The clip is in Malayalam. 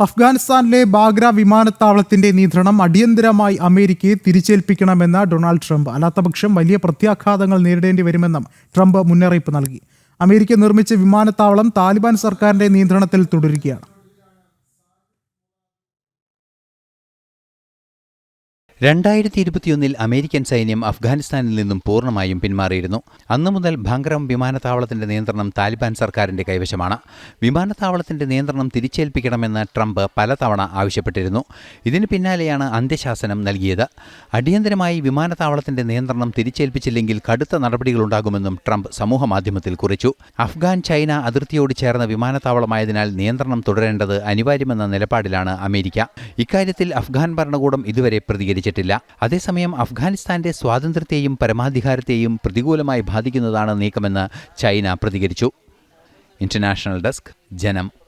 അഫ്ഗാനിസ്ഥാനിലെ ബാഗ്ര വിമാനത്താവളത്തിന്റെ നിയന്ത്രണം അടിയന്തരമായി അമേരിക്കയെ തിരിച്ചേൽപ്പിക്കണമെന്ന് ഡൊണാൾഡ് ട്രംപ്. അല്ലാത്തപക്ഷം വലിയ പ്രത്യാഘാതങ്ങൾ നേരിടേണ്ടി വരുമെന്നും ട്രംപ് മുന്നറിയിപ്പ് നൽകി. അമേരിക്ക നിർമ്മിച്ച വിമാനത്താവളം താലിബാൻ സർക്കാരിന്റെ നിയന്ത്രണത്തിൽ തുടരുകയാണ്. രണ്ടായിരത്തി ഇരുപത്തിയൊന്നിൽ അമേരിക്കൻ സൈന്യം അഫ്ഗാനിസ്ഥാനിൽ നിന്നും പൂർണമായും പിന്മാറിയിരുന്നു. അന്നു മുതൽ ഭംഗ്രം വിമാനത്താവളത്തിന്റെ നിയന്ത്രണം താലിബാൻ സർക്കാരിന്റെ കൈവശമാണ്. വിമാനത്താവളത്തിന്റെ നിയന്ത്രണം തിരിച്ചേൽപ്പിക്കണമെന്ന് ട്രംപ് പലതവണ ആവശ്യപ്പെട്ടിരുന്നു. ഇതിന് പിന്നാലെയാണ് അന്ത്യശാസനം നൽകിയത്. അടിയന്തരമായി വിമാനത്താവളത്തിന്റെ നിയന്ത്രണം തിരിച്ചേൽപ്പിച്ചില്ലെങ്കിൽ കടുത്ത നടപടികളുണ്ടാകുമെന്നും ട്രംപ് സമൂഹമാധ്യമത്തിൽ കുറിച്ചു. അഫ്ഗാൻ ചൈന അതിർത്തിയോട് ചേർന്ന വിമാനത്താവളമായതിനാൽ നിയന്ത്രണം തുടരേണ്ടത് അനിവാര്യമെന്ന നിലപാടിലാണ് അമേരിക്ക. ഇക്കാര്യത്തിൽ അഫ്ഗാൻ ഭരണകൂടം ഇതുവരെ പ്രതികരിച്ചിട്ടില്ല അതേസമയം അഫ്ഗാനിസ്ഥാന്റെ സ്വാതന്ത്ര്യത്തെയും പരമാധികാരത്തെയും പ്രതികൂലമായി ബാധിക്കുന്നതാണ് നീക്കമെന്ന് ചൈന പ്രതികരിച്ചു. International desk Janam.